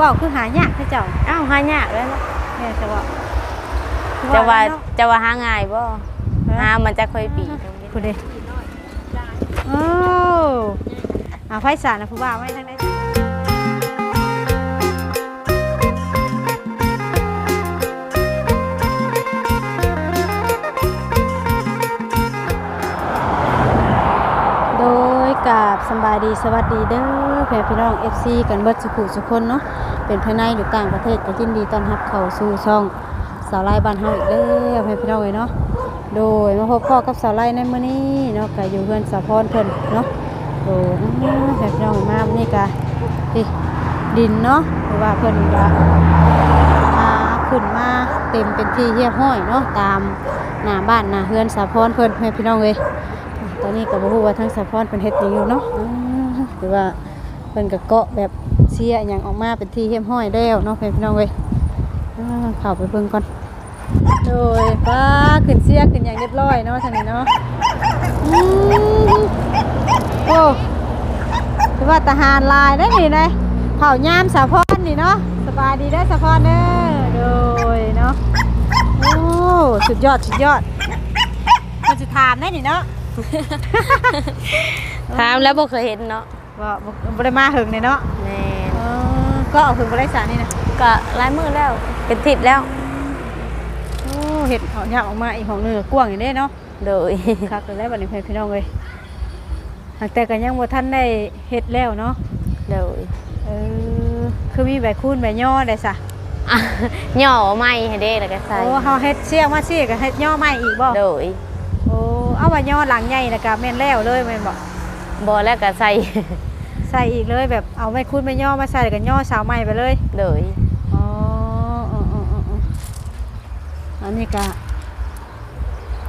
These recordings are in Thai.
ว้าวคือหายากให้เจ้าอ้าวหายากแล้วเนาะแม่จะว่าจะว่าเนาะจะว่าหาง่ายบ่หามันจะค่อยปีตรงนี้คุณเด้โอ้อาไฟสารนะผู้บ่าวไว้ทางไหนโดยกราบสำบายดีสวัสดีเด้อแพ่พี่น้อง FC กันเบิดสุขุสุคนเนาะ เป็นภายในหรือต่างประเทศก็ยินดีต้อนรับเข้าสู่ช่องสาวไล่บ้านเฮาอีกแล้วแพ่พี่น้องเอ้ยเนาะโดยมาพบพ่อกับสาวไล่ในมื้อนี้เนาะก็อยู่เพื่อนสาวพรเพิ่นเนาะโดยอ้าวแพ่พี่น้องมามื้อนี้ก็นี่ดินเนาะหรือว่าเพิ่นก็มาขึ้นมาเต็มเป็นที่เรียบร้อยเนาะตามหน้าบ้านหน้าเฮือนสาวพรเพิ่นแม่พี่น้องเอ้ยตอนนี้ก็บ่ฮู้ว่าทั้งสะพอนเป็นเฮ็ดหยังอยู่เนาะหรือว่าเพิ่นก็เกาะแบบ เสียหยังออกมาเป็นที่เรียบร้อยแล้วเนาะเพื่อนพี่น้องเว้ยอ่าเข้าไปเบิ่งก่อนโดยป้าขึ้นเสียขึ้นอย่างเรียบร้อยเนาะทางนี้เนาะอืมโอ้ถือว่าทหารลายได้อนี่นะเผายามสะพอนนี่เนาะสบายดีเด้อสะพอนเด้อโดยเนาะโอ้สุดยอดสุดยอดมันจะถามได้นี่เนาะถามแล้วบ่เคยเห็นเนาะว่าบ่บ่ได้มาหึงเลยเนาะ แม่นเออก็เอาหึงบ่ได้สารนี่นะก็หลายมื้อแล้ว เป็นทิศแล้ว โอ้เห็ดเอาเนี่ยออกมาอีกของหนึงก็กว้างอย่างนี้เนาะโดย คักเลยแล้วบัดนี้เพื่อนพี่น้องเอ้ยแต่ก็ยังบ่ทันได้เฮ็ดแล้วเนาะโดยเออคือมีใบคูนใบย่อได้ซะอะย่อไม้ให้เด้แล้วก็ใส่โอ้เฮาเฮ็ดเสียงมาสิก็เฮ็ดย่อใหม่อีกบ่โดยโอ้เอาว่าย่อหลังใหญ่แล้วก็แม่นแล้วเลยแม่นบ่บ่แล้วก็ใส่ ใส่อีกเลยแบบเอาใบคูนใบย่อมาใส่แล้วก็ย่อสาวใหม่ไปเลยโดยอ๋ออ๋ออ๋ออ๋ออ๋ออันนี้ก็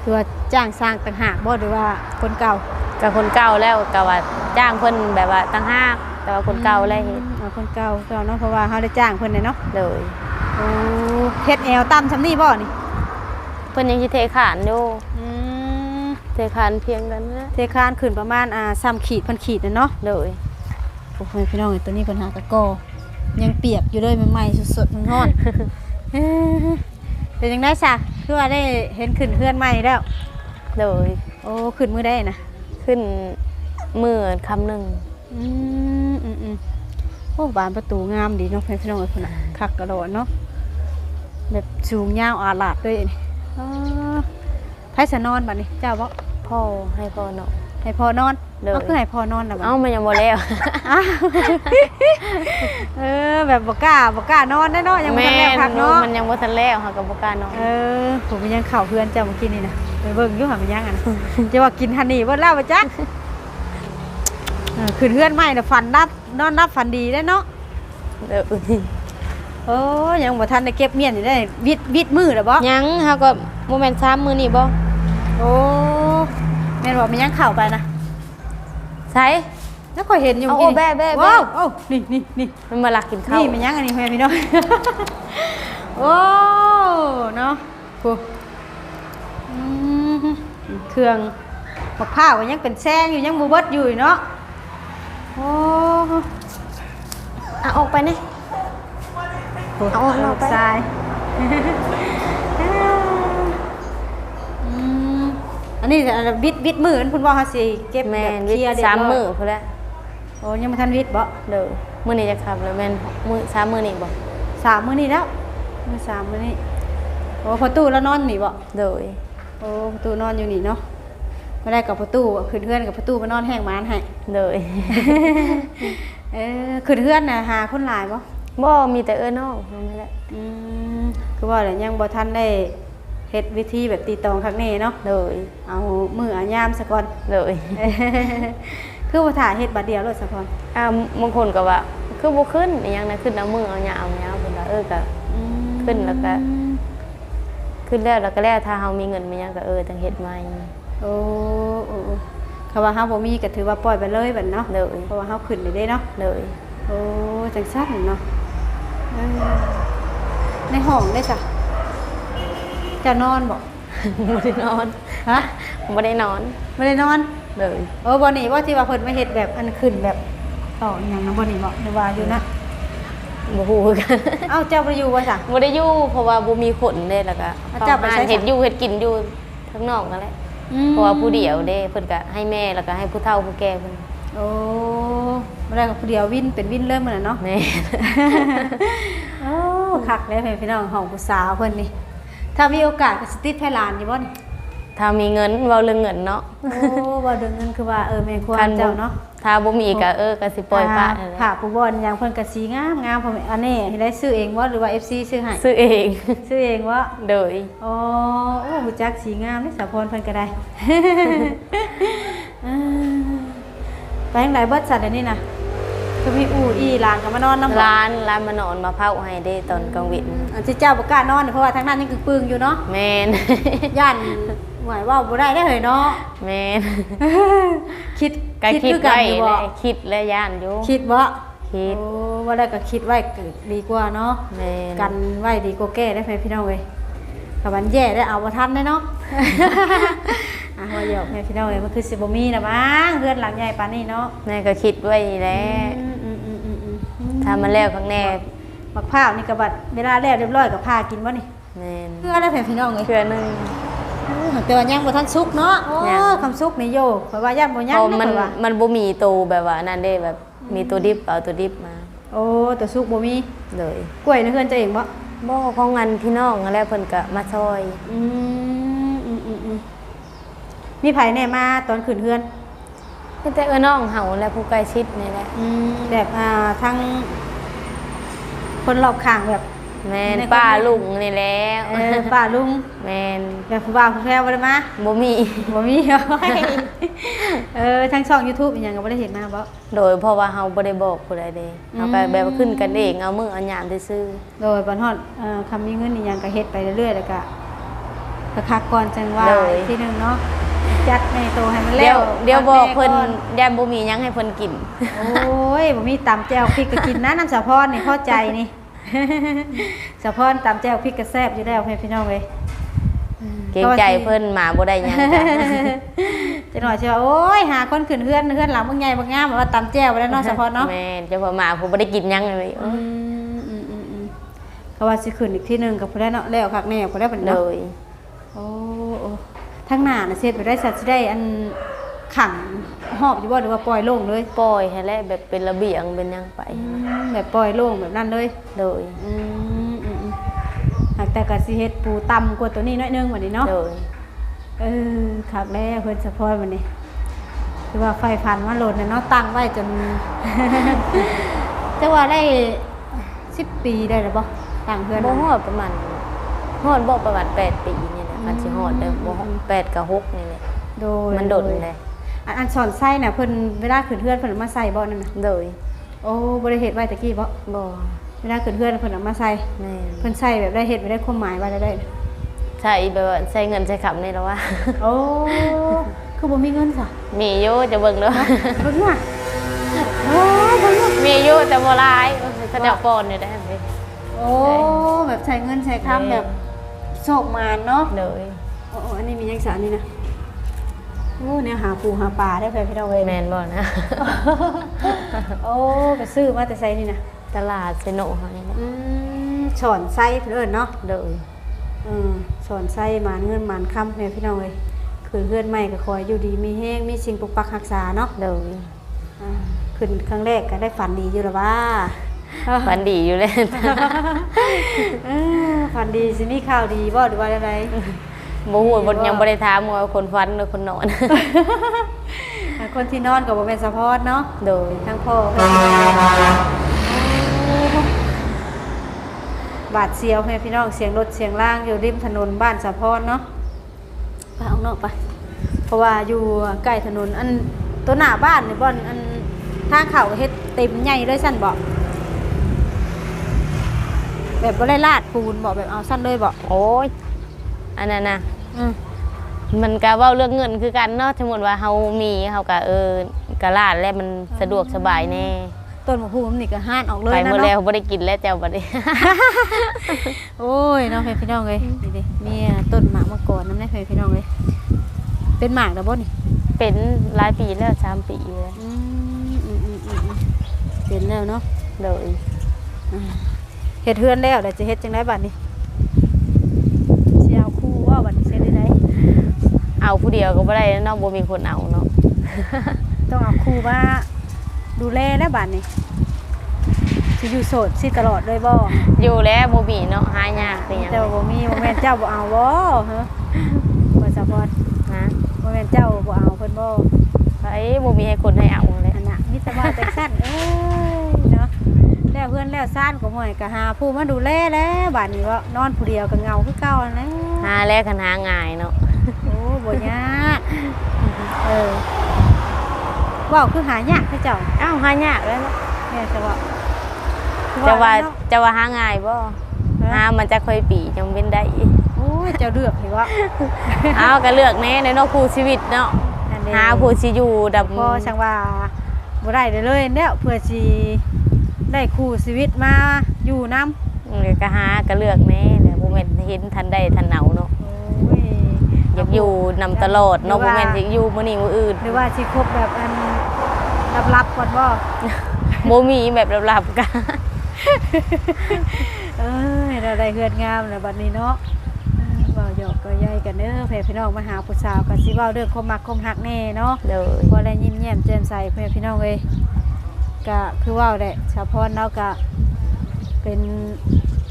คือว่าจ้างสร้างต่างหากบ่หรือว่าคนเก่ากับคนเก่าแล้วก็ว่าจ้างเพิ่นแบบว่าตั้งห้ากแต่ว่าคนเก่าแล้วเฮ็ดอ่าคนเก่าเก่าเนาะเพราะว่าเขาได้จ้างเพิ่นเลยเนาะโดยโอ้เฮ็ดแอลต่ำซำนี่บ่นี่เพิ่นยังสิเทขานอยู่อืมเทขานเพียงนั้นนะเทคานขึ้นประมาณอ่า3ขีดพันขีดน่ะเนาะโดย โอ้ยพี่น้องเอ้ยตัวนี้เพิ่นหากะกอยังเปียกอยู่เลยใหม่ๆสดๆร้อนๆเอ้อเป็นจังได๋ซะคือว่าได้เห็นขึ้นเฮือนใหม่แล้ว โดย โอ้ขึ้นมื้อได้นะขึ้นมือคำหนึ่งอืมอืมอืมโอ้บานประตูงามดีเนาะพี่น้องเอ้ยพุ่นน่ะคักกระโดดเนาะแบบสูงยาวอาลาดเลยนี่อ๋อไผสนอนบัดนี้เจ้าบ่พ่อให้พ่อเนาะ ให้พ่อนอนเลยเอาคือให้พ่อนอนนะบ่เอ้ามันยังบ่แล้ว อ้าวเออแบบบ่กล้าบ่กล้านอนได้เนาะยังบ่แม่ทันแล้วพักเนาะ มันยังบ่ทันแล้วค่ะกับบ่กล้านอนเออผมยังเข้าเพื่อนเจ้าเมื่อกี้นี่นะไปเบิ่งอยู่หามันยังอะนะ จะว่ากินฮันนี่เบ่แล้วบ่จ๊ะเออขึ้นเพื่อนใหม่น่ะฝันรับนอนรับฝันดีได้เนาะเด้อโอ้ยังบ่ทันได้เก็บเมียนอยู่ได้วิดวิดมือแล้วบ่ยังเฮาก็บ่แม่น3มื้อนี่บ่โอ้ แม่นว่ามันยังเข้าไปนะใช่แล้วค่อยเห็นอยู่เอาเมื่อกี้โอ้แบ่แบ่แบ่ว้าวโอ้นี่นี่นี่มันมาลักกินข้าวนี่มันยังอันนี้แม่พี่น้อง โอ้เนาะโอ้อืมเครื่องมะพร้าวก็ยังเป็นแซงอยู่ยังบูเบิดอยู่เนาะโอ้อะออกไปนี่โหเอาออกนอกไป ทราย อืมอั นนี้อันนั้นวิดวิดมืออันคุณบอกเขาสิเก็บแม่แบบนเควิทลียร์ย์เรียบสามร้อยมื้อพุ่นแหละโอ้ยังไม่ทันวิดบ่เด้อมื้อนี้จะขับแล้วแม่นมื้อสามมื้อนี่บ่สามมื้อนี้แล้วมื้อสามมื้อนี้โอ้พอตู้แล้วนอนนี่บ่เด้อโอ้ประตูนอนอยู่นี่เนาะไม่ได้กับประตูขึ้นเพื่อนกับประตูมานอนแห้งมานให้เด้อเออขึ้นเพื่อนนะหาคนหลายบ่บ่มีแต่เอิ้นน้องนั่นแหละอืมคือว่าแต่ยังบ่ทันได้ เฮ็ดวิธีแบบตีตองครั้งนี้เนาะเด้อเอามืออายามซะก่อนเด้อเออคือว่าถ่าเฮ็ดบัดเดียวเลยซะก่อนอ่าบางคนก็ว่า คือบ่ขึ้นอหยังนะขึ้นเอามือเอาหยาเอาหยาเพิ่นว่าเออก็อืมขึ้นแล้วก็ขึ้นแล้วแล้วก็แล้วถ้าเฮามีเงินมีหยังก็เออจังเฮ็ดใหม่โอ้โอ้โอ้คำว่าเฮาบ่มีก็ถือว่าปล่อยไปเลยบัดเนาะเด้อเพราะว่าเฮาขึ้นได้เด้เนาะเด้อโอ้จังซั่นเนาะเออในห้องได้จ้ะ จะนอนบ่บ่ได้นอนฮะบ่ได้นอนไม่ได้นอนเด้อเออบอนี่ว่าที่ว่าเพิ่นไม่เฮ็ดแบบอันขึ้นแบบต่ออหย่างนั้นบอนี่บอกหรือว่าอยู่นะบ่ฮู้คือกันเอ้าเจ้าไปอยู่ว่าจ้ะบ่ได้อยู่เพราะว่าบ่มีคนเด้แล้วก็อะเจ้าไปใช้เฮ็ดอยู่เฮ็ดกินอยู่ข้างนอกนั่นแหละเพราะว่าผู้เดียวเด้เพิ่นก็ให้แม่แล้วก็ให้ผู้เฒ่าผู้แก่เพิ่นโอ้ไม่ได้กับผู้เดียววินเป็นวินเริ่มเหมือนเนาะแม่โอ้คักเลยเพื่อนพี่น้องของผู้สาวเพิ่นนี่ ถ้ามีโอกาสก็สติดให้หลานอยู่บ่นี่ถ้ามีเงินเว้าเรื่องเงินเนาะโอ้บ่เดืองเงินคือว่าเออแม่ควรคันบ่เจ้าเนาะถ้าบ่มีก็เออก็สิปล่อยปละนั่นแหละค่ะผู้บ่อนอย่างเพิ่นก็สีงามงามพ่อแม่อันนี้ได้ซื้อเองบ่หรือว่า FC ซื้อให้ซื้อเองซื้อเองบ่โดย อ๋อโอ้รู้จักสีงามนี่สาวพรเพิ่นก็ได้ อ่าไปทางไหนเบิดสัตว์อันนี้น่ะ คือมีอู่อีหลานก็มานอนนำบ่ร้านร้านมานอนมาเผาให้ได้ตอนกลางวินอันที่เจ้าบ่กล้านอนเนี่ยเพราะว่าทางนั้นยังปึงๆอยู่เนาะแม่นย่านหมายว่าบ่ได้ได้อเหยเนาะ แม่นคิดก็คิดอกันไว้อยู่แหบ่ละคิดและย่านอยู่คิดบ่คิดโอ้ว่าได้ก็คิดไว้ก็ดีกว่าเนาะ แม่นกันไว้ดีกว่าแก้ได้ไหมพี่น้องเว้ย ถ้ามันแย่ได้เอาบ่ทันได้เนาะอะว่าหยอกแม่พี่น้องเว้ยมันคือสิบ่มีนะมั้งเฮือนหลังใหญ่ปานนี้เนาะแม่ก็คิดไว้แหล้วอืมอืมอืมอืมอืมถ้ามันแล้วข้างแน่บักพร้าวนี่ก็บัดเวลาแล้วเรียบร้อยก็พากินบ่นี่แม่นเพื่อได้แม่พี่น้องเว้ยเพื่อนึงแต่ว่ายังบ่ทันสุกเนาะ โอ้ยัง คำสุกนี่โยเพราะว่าย่านบ่เพยังราะนะมันข้อยว่ามันบ่มีตัวแบบว่านั่นเด้แบบมีตัวดิบเอาตัวดิบมาโอ้แต่สุกบ่มีเลยกล้วยในเฮือนเจะเองบ่ บ่ของงานพี่น้องนั่นแหล้วเพิ่นก็มาซอยอืมอืมอืมอืมมีไผแน่มาตอนขึ้นเฮือนมีแต่เอ้อน้องเฮาและผู้ใกล้ชิดนี่แหละอืมแบบอ่าทั้งคนรอบข้างแบบ แม่นในคนป้าลุงนี่แหล้วเออป้าลุงแม่นแบบผู้บ่าวผู้แพ้บ่ได้มาบ่มี บ่มีเออทั้งช่อง YouTube อีหยังก็บ่ได้เห็นมาบ่ โดยเพราะว่าเฮาบ่ได้บอกผู้ใดเด้เฮาก็แบบว่าขึ้นกันเองเอามือเอาหยามซื่อโดยบันฮอดเอ่อคำมีเงินอีหยังก็เฮ็ดไปเรื่อยๆแล้วก็ก็คักก่อนจังว่าอีกทีหนึงเนาะจัดในโตให้มันๆแล้เดี๋ยววเดี๋ยวบอกเพิ่นก่ย่านบ่มีหยังให้เพิ่นกิน โอ้ยบ่มีตำแจ่วพริกก็กินนะน้ำสะพรนี่เข้าใจนี่ สะพรตำแจ่วพริกก็แซ่บอยู่แล้วให้พี่น้องเว้ยเกรงใจเพิ่นมาบ่ได้หยังจ้ะจะหน่อยสิว่าโอ้ยหาคนขึ้นเฮือนเฮือนหลังบางใหญ่บางงามแบบว่าตำแจ่วไปแล้วเนาะสะพรเนาะแม่นเจะพอมาผู้บ่ได้กินหยังเลยอืมอืมอืมอืมเขาว่าสิขึ้นอีกที่หนึงกับผู้ได้เนาะแล้วคักแน่ผู้ได้เป็นเลเนาะยโอ้โอ้ทั้งหน้าน่ะเสร็จไปได้สัตว์สิได้อันขัง หอบอยู่บ่หรือว่าปล่อยโล่งเลย ปล่อยให้แล้วแบบเป็นระเบียงเป็นหยังไปอืมแบบปล่อยโล่งแบบนั้นเลยเลยอืมอืมอืมหากแต่ก็สิเฮ็ดปูต่ำกว่าตัวนี้น้อยหนึงวันนี้เนาะเลยเออคักแล้วเพิ่นสะพอยวันนี้คือว่าไฟพันมาโหลดน่ะเนาะตั้งไว้จน แต่ว่าได้10ปีได้แล้วบ่ตั้งเพื่อนบ่มาฮอดประมาณฮอดบ่ประมาณ8ปีนี่แหละอาจสิฮอดได้บ่ฮอด8กับ6นี่แหละโดยมันโดดเลย อันอันสอนไส้น่ะเพิ่นเวลาขึ้นเพื่อนเพิ่นเอามาใส่บ่นั่นน่ะเลยโอ้บ่ได้เฮ็ดไว้ตะกี้บ่บ่เวลาขึ้นเพื่อนเพิ่นเอามาใส่แม่นเพิ่นใส่แบบได้เฮ็ดไว้ได้ความหมายไว้ได้ได้ใช่แบบว่าใช้เงินใช้คำนี่แล้วว่า โอ้คือบ่มีเงินซะมีอยู่จะเบิ่งเด้อเบิ่งว่าโอ้เบิ่งว่ามีอยู่แต่บ่หลายเขาจะปอนอยู่ได้ไหมโอ้แบบใช้เงินใช้คำแบบโชคมานเนาะเลยโอ้โอ้อันนี้มียังสารนี่นะ โอ้เนี่ยหาปูหาปลาได้ไปพี่น้องเว้ยแม่นบ่นะ โอ้ไปซื้อมาแต่ไซนี่นะตลาดเซโนเฮานี่แหละอืมสอนไส้เพื่นเอนเนาะเลยอืมสอนไส้หมานเงินหมานคำแม่พี่น้องเลยคือเพื่อนใหม่ก็คอยอยู่ดีมีแห้งมีสิ่งปกปักรักษาเนาะเลยอ่าขึ้นครั้งแรกก็ได้ฝันดีอยู่แล้วว่า ฝันดีอยู่เลย เออฝันดีสิมีข่าวดีบ่หรือว่าอะไร บ่ฮู้บ่ยังบ่ได้ถามว่าคนฝันหรือคนนอน คนที่นอนกับบ่เป็นสะพอดเนาะโดยทั้งพ่อแม่บาดเสียวให้พี่น้องเสียงรถเสียงล่างอยู่ริมถนนบ้านสะพอนเนาะไปเอานอกไป เพราะว่าอยู่ใกล้ถนนอันตัวหน้าบ้านนี่บ่อนอันทางเขาเฮ็ดเต็มใหญ่เลยสั่นบอกแบบบ่ได้ลาดปูนบอกแบบเอาสั้นเลยบอกโอ้ย อันนั้นน่ะอืมมันก็เว้าเรื่องเงินคือกันเนาะสมมุติว่าเฮามีเฮาก็เออก็ลาดแล้วมันสะดวกสบายแน่ต้นมะพร้าวนี่ก็ห้านออกเลยไปนะหมดเนาะแล้วบ่ได้กินแล้วเจ้าบ่ได้โอ้ยน้องพี่น้องเลยนี่ดิมีต้นหมากมะกอนน้ำแน่พี่น้องเลยเป็นหมากแล้วบ่นี่เป็นหลายปีแล้ว3ปีแล้วอืมอืมอืมอืมอืมเป็นแล้วเนาะเลยออืมเฮ็ดเฮือนแล้วเดี๋ยวจะเฮ็ดจังไดบัดนี้สิเอาคู่ว่าบัดนี้เฮ็ดได้ได เอาผู้เดียวก็บ่ได้เนาะบ่มีคนเอาเนาะต้องเอาคู่มาดูแลแล้วบัดนี้สิอยู่โสดสิตลอดเลยบ่อยู่แล้วบ่มีเนาะหายากคือหยังเจ้าบ่มีบ่แม่นเจ้าบ่เอาบ่ฮะบ่สะพอดฮะบ่แม่นเจ้าบ่เอาเพิ่นบ่ไผบ่มีให้คนให้เอาเลยอันน่ะมีแต่ว่าแต่สั้นเอ้ยเนาะแล้วเพื่อนแล้วซ่านก็ห่วยก็หาผู้มาดูแลแล้วบัดนี้ว่านอนผู้เดียวก็เหงาคือเก่านั่นแหละหาแล้วคันหาง่ายเนาะโอ้ บ่ยากเออเว้าคือหายากคือเจ้าอ้าวหายากแล้วเนาะแม่จะว่าจะว่าเนะจะว่าหาง่ายบ่หามันจะค่อยปีจังเป็นได้โอ้ยเจ้าเลือกให้ว่าเอาก็เลือกแน่ในเนาะคู่ชีวิตเนาะนั่นเด้หาผู้สิอยู่ดับพอช่างว่าบ่ได้เด้อเลยแล้วเพื่อสิได้คู่ชีวิตมาอยู่นำเออก็หาก็เลือกแน่แหละบ่แม่นเห็นทันได้ทันเอาเนาะโอ้ย อยากอยู่นำตลอดเนาะหรืบ่อว่าแม่นสิอยู่มื้อนี้มื้ออื่นหรือว่าสิคบแบบอันลับๆก่อนบ่บ่มีแบบลับๆกันเอ้ยเราได้เฮือนงามแล้วบัดนี้เนาะอืมเว้าหยอกก็ใหญ่กันเด้อแพ่พี่น้องมาหาผู้สาวก็สิเว้าเรื่องความมักความฮักแน่เนาะเด้อบ่ได้ยิ้มแย้มแจ่มใสเพื่อนพี่น้องเอ้ยก็คือเว้าได้สาวพรเราก็เป็น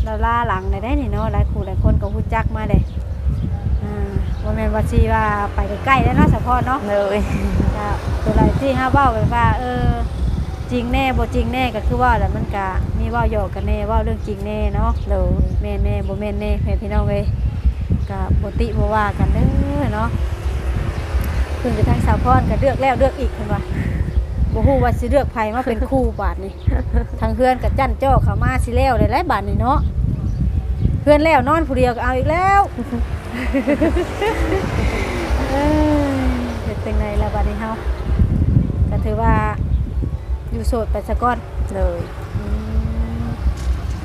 ดาราหลังได้ได้นี่เนาะหลายคู่หลายคนก็รู้จักมาเด้อ่าบ่แม่นว่าสิว่าไปใกล้ๆแล้วเนาะสาวพรเนาะเด้อก็ตัวไรที่ห้าเว้ากันว่า เออ จริงแน่บ่จริงแน่ก็คือว่าแหละมันก็มีเว้าหยอกกันแน่เว้าเรื่องจริงแน่เนาะเด้อแม่นแน่บ่แม่นแน่แม่พี่น้องเอ้ยก็บ่ติบ่ว่ากันเด้อเนาะเพิ่นจะทางสาวพรก็เลือกแล้วเลือกอีกเพิ่นว่าบ่ฮู้ว่าสิเลือกไผมาเป็นคู่บาดนี้ทางเพื่อนก็จั่นจ้อเข้ามาสิแล้วได้หลายบาดนี้เนาะเพื่อนแล้วนอนผู้เดียวก็เอาอีกแล้ว เอ้ยเฮ็ดจังไดล่ะบาดนี้เฮาก็ถือว่าอยู่โสดไปซะก่อนเด้ออืม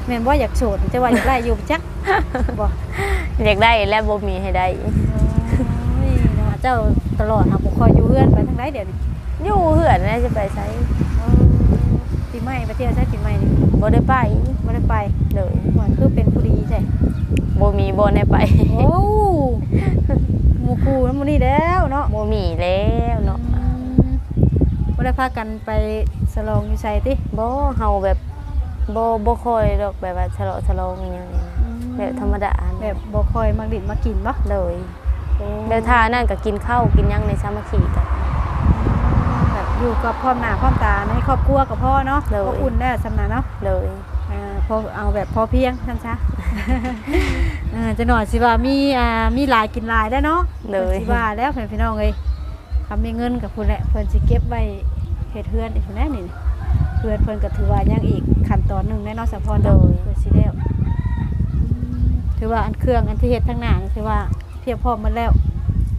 แม่นว่าอยากโสดจะว่าอยากได้อยู่จักบ่อยากได้และบ่มีให้ได้โอ้ยเนาะเจ้าตลอดหาบ่คอยอยู่เฮือนไปทางใดเดี๋ยวนี้อยู่เหือนน่าจะไปไสเออปีใหม่ไปเที่ยวใช้ปีใหม่นี่บ่ได้ไปบ่ได้ไปเด้อหวานคือเป็นผู้ดีใช่ บ่มีบ่ได้ไปโอ้หมู่คู่นั้นหมู่นี้แล้วเนาะบ่มีแล้วเนาะอืมบ่ได้พากันไปสลองอยู่ไสติบ่เฮาแบบบ่บ่ค่อยดอกแบบว่าฉลองฉลองอหย่างนี้นะแบบธรรมดาแบบบ่ค่อยมาดินมากินบ่เลยโอ้แล้วท่านั่นก็กินข้าวกินหยังในสามัคคีกัน แบบอยู่กับพ่อหน้าพ่อตาในครอบครัวกับพ่อเนาะเลย อบอุ่นได้สำนักเนาะเลยอ่า พอเอาแบบพอเพียงท่านซะอ่าจะหน่อยสิว่ามีอ่ามีหลายกินหลายได้เนาะเลยพิ่นสิว่าแล้วเพื่อนพี่น้องเลยคำมีเงินกับคุณแหละเพื่อนสิเก็บไว้เฮ็ดเฮือนอีกคนแน่นี่เพื่อนเพื่อนก็ถือว่ายังอีกขั้นตอนหนึ่งแน่เนอนสะพอนเนาะเพื่อนสิแล้วอืมถือว่าอันเครื่องอันที่เฮ็ดทั้งหน้านี่ถือว่าเพียบพร้อมหมดแล้ว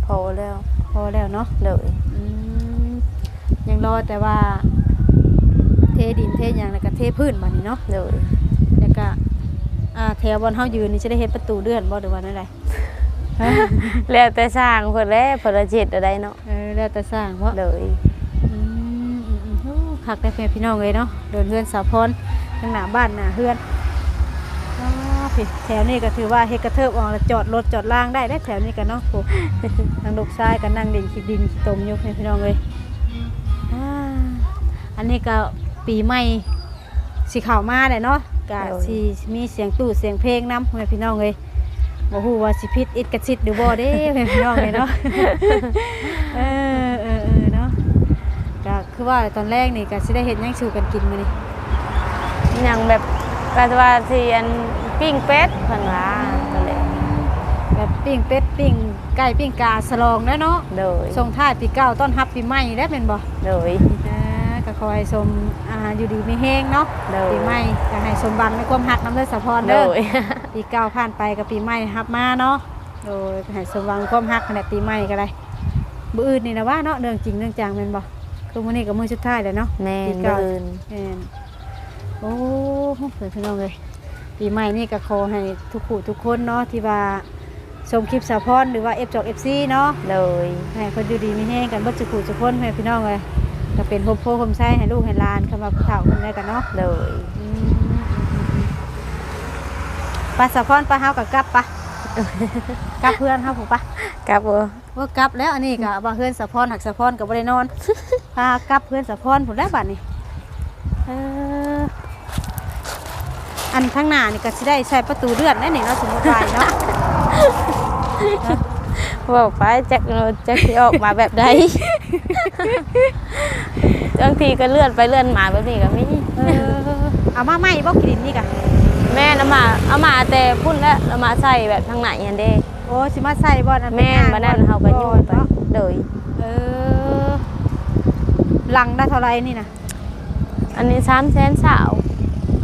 พอแล้ว พอแล้วเนาะเลยอืมยังรอแต่ว่า เทดินเทหยังแล้วก็เทพื้นบัดนี้เนาะเลย แล้วก็อ่าแถวบนเฮายืนนี่จะได้เฮ็ดประตูเลื่อนบ่หรือว่านั่นใดฮะแล้วแต่สร้างเพิ่นแล้วเพิ่นละเจ็ดอะไรเนาะเออแล้วแต่สร้างเพราะเลยอืมอืมอืมโอ้คักได้แฟนพี่น้องเลยเนาะเดินเฮือนสาวพรทางหน้าบ้านหน้าเฮือนอ้าวพี่แถวนี้ก็ถือว่าเฮ็ดกระเทิบออกแล้วจอดรถจอดล่างได้ได้แถวนี้กันเนาะโอ้ทางลูกชายก็นั่งดินขี้ดินขี้ตมอยู่แฟนพี่น้องเลยอ่าอันนี้ก็ปีใหม่สิเข้ามาเลยเนาะ ก็สิมีเสียงตู้เสียงเพลงนำแฟนพี่น้องเลยบ่ฮู้ว่าสิพิษอิดกระชิดหรือบ่เด้แฟนพี่น้องเลยเนาะเออเออเออเนาะก็คือว่าตอนแรกนี่ก็สิได้เห็นยังชูกันกินมานี่หยังแบบก็จะว่าสิอันปิ้งเป็ดเพิ่นว่าก็เลยแบบปิ้งเป็ดปิ้งไก่ปิ้งกาสลองแล้วเนาะเลยส่งท้ายปีเก่าต้อนรับปีใหม่ได้เป็นบ่เลยอ่าก็ขอให้สม อ่าอยู่ดีมีแฮงเนาะเลยปีใหม่ก็ให้สมบังในความหักน้ำเลือดสะพรเลเด้อย ปีเก่าผ่านไปกับปีใหม่รับมาเนาะโดยให้สมหวังความหักขนาดปีใหม่ก็ได้มื้ออื่นนี่นะว่าเนาะเรื่องจริงเรื่องจังแม่นบ่คือมื้อนี้ก็มื้อสุดท้ายแล้วเนาะ แม่ปีนเก่าเดินแม่นโอ้เพื่อนพี่น้องเลยปีใหม่นี่ก็ขอให้ทุกผู้ทุกคนเนาะที่ว่าชมคลิปสาวพรหรือว่าเอฟจอกเอฟซีเนาะเลยให้คนอยู่ดีมีแห้งกันเบิดจุกผู้ทุกคนให้พี่น้องเลย ก็เป็นโฮมโพโฮมไซให้ลูกให้หลานเข้ามาผู้เฒ่าคนได้กันเนาะเลยอืมไปสะพอนไปเฮากับกลับปะกลับเพื่อนเฮาผู้ปะครับบ่ว่ากลับแล้วอันนี้ก็ว่าเพื่อนสะพอนหักสะพอนก็บ่ได้นอนพากลับเพื่อนสะพอนผู้ได้บัดนี้เอออันข้างหน้านี่ก็สิได้ใช้ประตูเลื่อนได้นี่เนาะสมมุติว่าเนาะบอกไปจักจักสิออกมาแบบใดบางทีก็เลื่อนไปเลื่อนมาแบบนี้ก็มีเออเอามาใหม่บ่กินนี่กะแม่นเอามาเอามาแต่พุ่นแล้วเอามาใส่แบบทางไหนอันเด้โอ้สิมาใส่บ่อันแม่นบ่นั่นเฮาก็ยุ่งไปเนาะเลยเออหลังได้เท่าไหร่นี่นะอันนี้3แสนสาว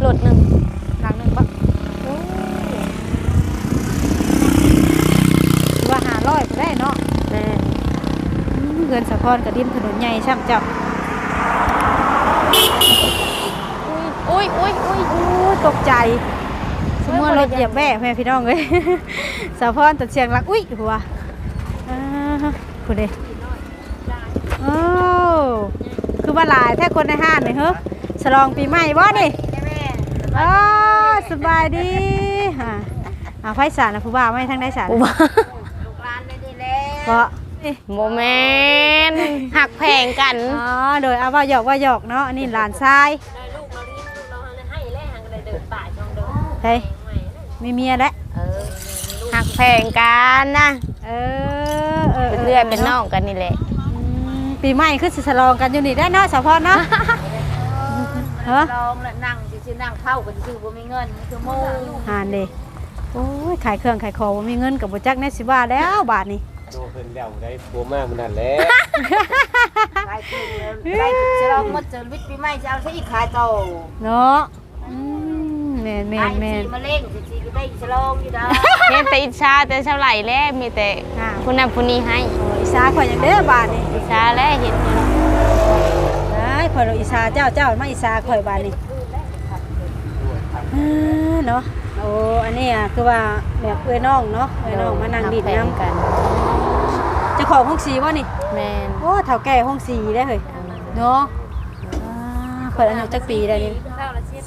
รถหนึงหลังหนึงบ่ถือว่า500ก็ได้เนาะแม่อืมเงินสะพอนกับดินถนนใหญ่ช่ำเจ้า อุ้ ยอุ้ยอุ้ยโอ้ยตกใจสมมติรถเหยียบแม่แม่พี่น้องเลยสะพอนตัดเสียงหลักอุ้ยหัวอ่าคุณเด้โอ้คือว่าหลายแท้คนในห้างเลยเฮ้ฉลองปีใหม่บ่นี่อ๋อสบายดีฮะเอาไฟสารนะผู้บ่าวไม่ทั้งได้สารอุบาเพราะโมเมนหักแพงกัน อ๋อ โดยเอาว่าหยอกว่าหยอกเนาะอันนี้หลานชาย เฮ้ยมีเมียแล้วหักแพงกันนะเออเออเป็นเรื่อยเป็นน้องกันนี่แหละอืมปีใหม่คือสิฉลองกันอยู่นี่ได้เนาะสาวพรเนาะเฮ้อลองแล้วนั่งซื่อๆนั่งเผากันซื่อบ่มีเงินคือโมงหานเด้โอ้ยขายเครื่องขายของบ่มีเงินกับบ่จักแน่สิว่าแล้วบาทนี้โดเพิ่นแล้วได้บัวมากมันนั่นแหละ ขายคืนแล้วได้จะลองหมดเจอวิทย์ปีใหม่จะเอาซะอีกขายโตเนาะอืม แม่นแม่ขานยแม่นสีมะเร็งสิก็ได้จะลองอยู่ดอกเห็นแต่อิจฉาแต่เท่าไหร่แล้วมีแต่อ่าผู้นั้นผู้นี้ให้อีสาข่อยอย่างเด้อบาทนี้อิจฉาแล้วเห็นอยู่ได้ข่อยเราอีสาเจ้าเจ้ามาอีสาข่อยบาทนี้อ่าเนาะโอ้อันนี้อะคือว่าแบบเอ้ยน้องเนาะเอ้ยน้องมานั่งดินหักแพน้ำกันเจ้าของห้องสีบ่นี่แม่นโอ้เฒ่าแก่ห้องสีได้เลยเนาะอ่าเปิดอายุจักปีได้นี่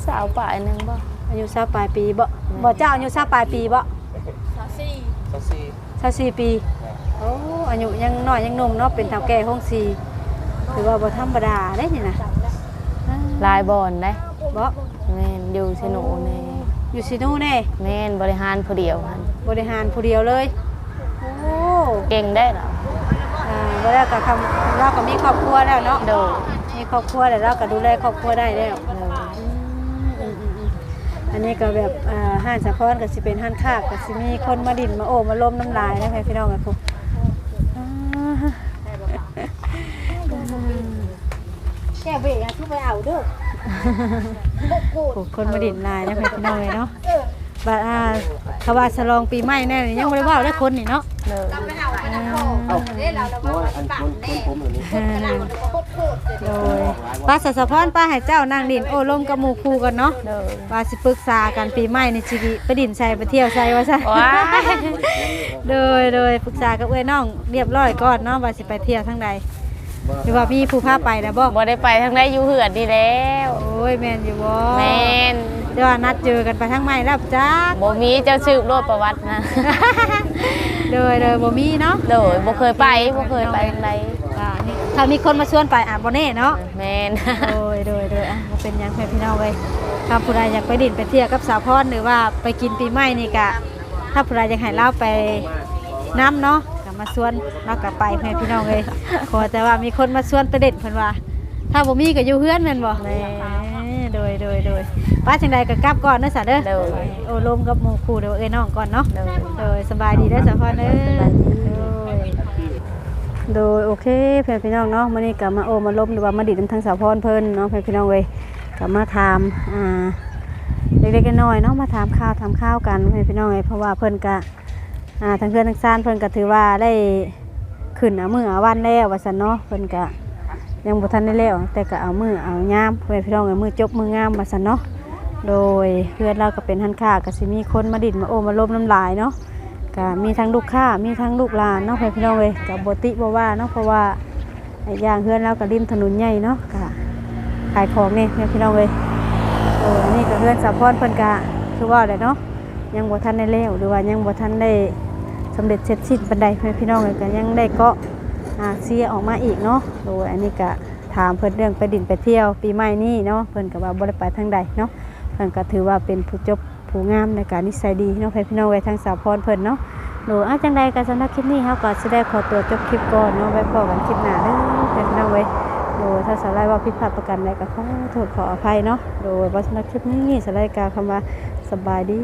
สาวป่ายหนึงบ่ อายุซาปลายปีบ่บ่เจ้าอายุซาปลายปีบ่สักสี่ซาสี่ปีโอ้อายุยังน้อยยังหนุ่มเนาะเป็นเฒ่าแก่ห้องสีถือว่าบ่ธรรมดาได้นี่นะอ่าลายบอนได้บ่แม่นอยู่สนุแน่อยู่ซิโน่แน่แม่นบริหารผู้เดียวหั่นบริหารผู้เดียวเลยโอ้เก่งได้เหรออ่าบ่แล้วก็คำเราก็มีครอบครัวแล้วเนาะโดดมีครอบครัวแล้วเราก็ดูแลครอบครัวได้แล้ว โดด อืมอืมอืม อันนี้ก็แบบอ่าห้านสะพอนก็สิเป็นห้านค้าก็สิมีคนมาดินมาโอบมาล้มน้ำลายนะพี่น้องกันพวกแก้เบะทุกไปเอาเด้อผูกคนมาดินลายนะพี่น้องเลยเนาะบาดอ่าเขาว่าฉลองปีใหม่แน่นี่ยังไม่ได้เว่าได้คนนี่เนาะโดดเอาโอ้ยอันคนคนผมเหล่านี้อ่า โดยป้าสะสะพอนป้าให้เจ้านั่งดินโอ้ลมกับหมู่คู่กันเนาะโดดว่าสิปรึกษากันปีใหม่ในชีวิตไปดินใส่ไปเที่ยวใส่ว่าซะว้าย โดยโดยปรึกษากับเอ้ยน้องเรียบร้อยก่อนเนาะว่าสิไปเที่ยวทางใดหรือว่ามีผู้พาไปแล้วบ่บ่ได้ไปทางใดอยู่เหือดนี่แล้วโอ้ยแม่นอยู่บ่แม่นเดี๋ยวว่านัดเจอกันไปทางใหม่แล้วจ้า บ่มีเจ้าสืบโลดประวัตินะ โดยโดยบ่มีเนาะ โดยบ่เคยไปบ่เคยไปทางใดอ่านี่ ถ้ามีคนมาชวนไปอะบ่แน่เนาะแม่นโดยโดยโดยอะบ่เป็นหยังแม่พี่น้องเว้ยถ้าผู้ใดอยากไปดินไปเที่ยวกับสาวพรหรือว่าไปกินปีใหม่นี่กะถ้าผู้ใดอยากให้เราไปน้ำเนาะก็มาชวนเรากลับไปแม่พี่น้องเลยขอแต่ว่ามีคนมาชวนไปเด็ดเพิ่นว่า ถ้าบ่มีก็อยู่เฮือนแม่นบ่แม่โดยโดยโดยป้าจังใดก็กลับก่อนเด้อสะเด้อโดยโอ้ลมกับหมู่คู่เด้อเอ้ยน้องก่อนเนาะโดยโดยสบายดีเด้อสะพรเด้อสบายดี โดยโอเคเพื่อนพี่น้องเนาะมื้อนี้ก็มาโอมาลมหรือว่ามาดิดน้ำทางสาวพรเพิ่นเนาะเพื่อนพี่น้องเว้ยก็มาถามอ่าเล็กๆน้อยๆเนาะมาถามข่าวถามข้าวกันเพื่อนพี่น้องเว้ยเพราะว่าเพิ่นก็อ่าทั้งเพื่อนทั้งซ่านเพิ่นก็ถือว่าได้ขึ้นเอามือเอาวันแล้วว่าซั่นเนาะเพิ่นก็ยังบ่ทันได้แล้ว แต่ก็เอามือเอายามเพื่อนพี่น้องเอ้ยมือจบมืองามว่าซั่นเนาะโดยเพื่อนเราก็เป็นทันค้าก็สิมีคนมาดิดมาโอมาลมน้ำลายเนาะ ก็มีทั้งลูกค้ามีทั้งลูกหลานเนาะพี่น้องเว้ยกับบติบว่าเนาะเพราะว่าอย่างเฮือนเราก็ริมถนนใหญ่เนาะก็ขายของนี่พี่น้องเว้ยโอ้อันนี้ก็เฮือนสะพอนเพิ่นก็คือว่าแหละเนาะยังบ่ทันได้แล้วหรือว่ายังบ่ทันได้สำเร็จเสร็จสิ้นปานใดพ่อแม่พี่น้องเอ้ยก็ยังได้เกาะอาเสียออกมาอีกเนาะโดยอันนี้ก็ถามเพิ่อนเรื่องไปดินไปเที่ยว ปีใหม่นี้เนาะเพิ่อนก็ว่าบ่ได้ไปทางใดเนาะเพิ่อนก็ถือว่าเป็นผู้จบ ผู้งามในการนิสัยดีเนาะพ่อแม่พี่น้องไว้ทางสาวพรเพิ่นเนาะโดยอาจังใดการสำหรับคลิปนี้เขาก็จะได้ขอตัวจบคลิปก่อนเนาะไว้พอกันคลิปหน้าเด้อเป็นน้องไว้โดยถ้าสาไลว่าผิดพลาดประกันใดก็ขอโทษขออภัยเนาะโดยว่าสำหรับคลิปนี้สาไลด์กาวคำว่าสบายดี